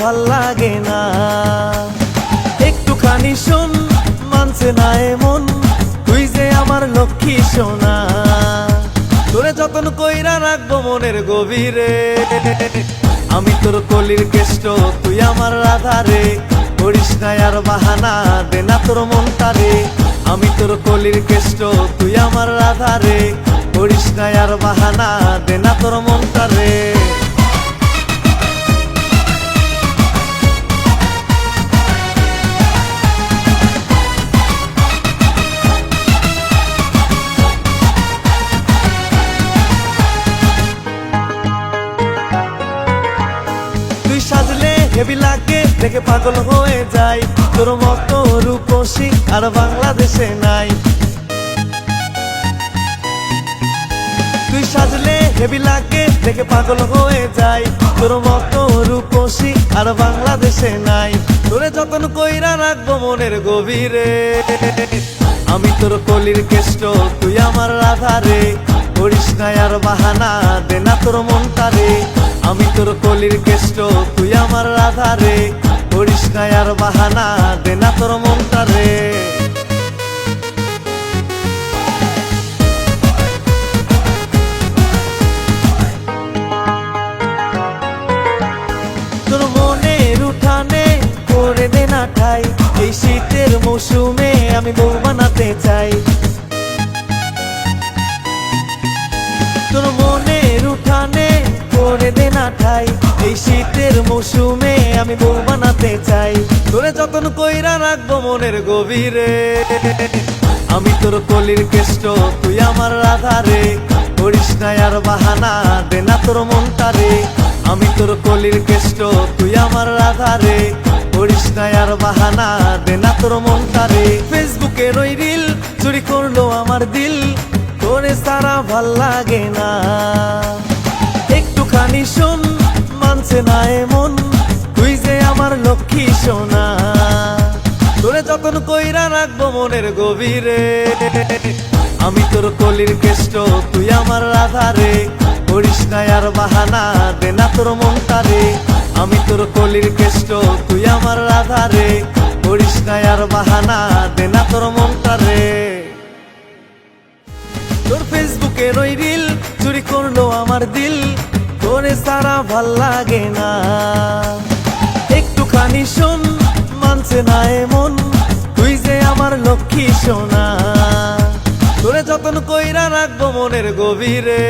ভালো লাগে না। একটুখানি শোন, মানছে না এমন। তুই যে আমার লক্ষ্মী সোনা। তোরে যতন কইরা রাখব মনের গভীরে। আমি তোর কলির কেষ্ট, তুই আমার রাধারে করিস না আর বাহানা, দে না তোর মনটারে। আমি তোর কলির কেষ্ট, তুই আমার রাধারে করিস না আর বাহানা, দে না তোর মনটারে। হেভি লাগে, দেখে পাগল হয়ে যায় তোর মতো রূপসী আর বাংলাদেশে নাই। তুই সাজলে হেভি লাগে, দেখে পাগল হয়ে যায় তোর মতো রূপসী আর বাংলাদেশে নাই। তোরে যতন কইরা রাখব মনের গভীরে। আমি তোর কলির কেষ্ট, তুই আমার রাধারে করিস না আর বাহানা, দে না তোর মনটারে। আমি তোর কলির কেষ্ট, তুই আমার রাধারে করিস না আর বাহানা, দে না তোর মনটারে তোর মনের উঠানে করে দে না এই শীতের মৌসুমে আমি বউ বানাতে চাই। তোর এই শীতের মৌসুমে আমি বউ বানাতে চাই। তোরে যতন কইরা রাখব মনের গভীরে। আমি তোর কলির কেষ্ট, তুই আমার রাধারে করিস না আর বাহানা, দে না তোর মনটারে। আমি তোর কলির কেষ্ট, তুই আমার রাধারে করিস না আর বাহানা, দে না তোর মনটারে। ফেসবুকের ওই রিল চুরি করল আমার দিল। তোরে সারা ভালো লাগে না। মানছে না এমন তুই যে আমার লক্ষ্মী সোনা। তোরে যতন কইরা রাখব মনের গভীরে, আমি তোর কলির কেষ্ট, তুই আমার রাধারে করিস না আর বাহানা, দে না তোর মনটারে। আমি তোর কলির কেষ্ট, তুই আমার রাধারে করিস না আর বাহানা, দে না তোর মনটারে। তোর ফেসবুকের ওই রিল, চুরি করল আমার দিল। তোরে সারা ভালো লাগে না। একটুখানি শোন, মানছে না এমন। তুই যে আমার লক্ষ্মী সোনা। তোরে যতন কইরা রাখব মনের গভীরে।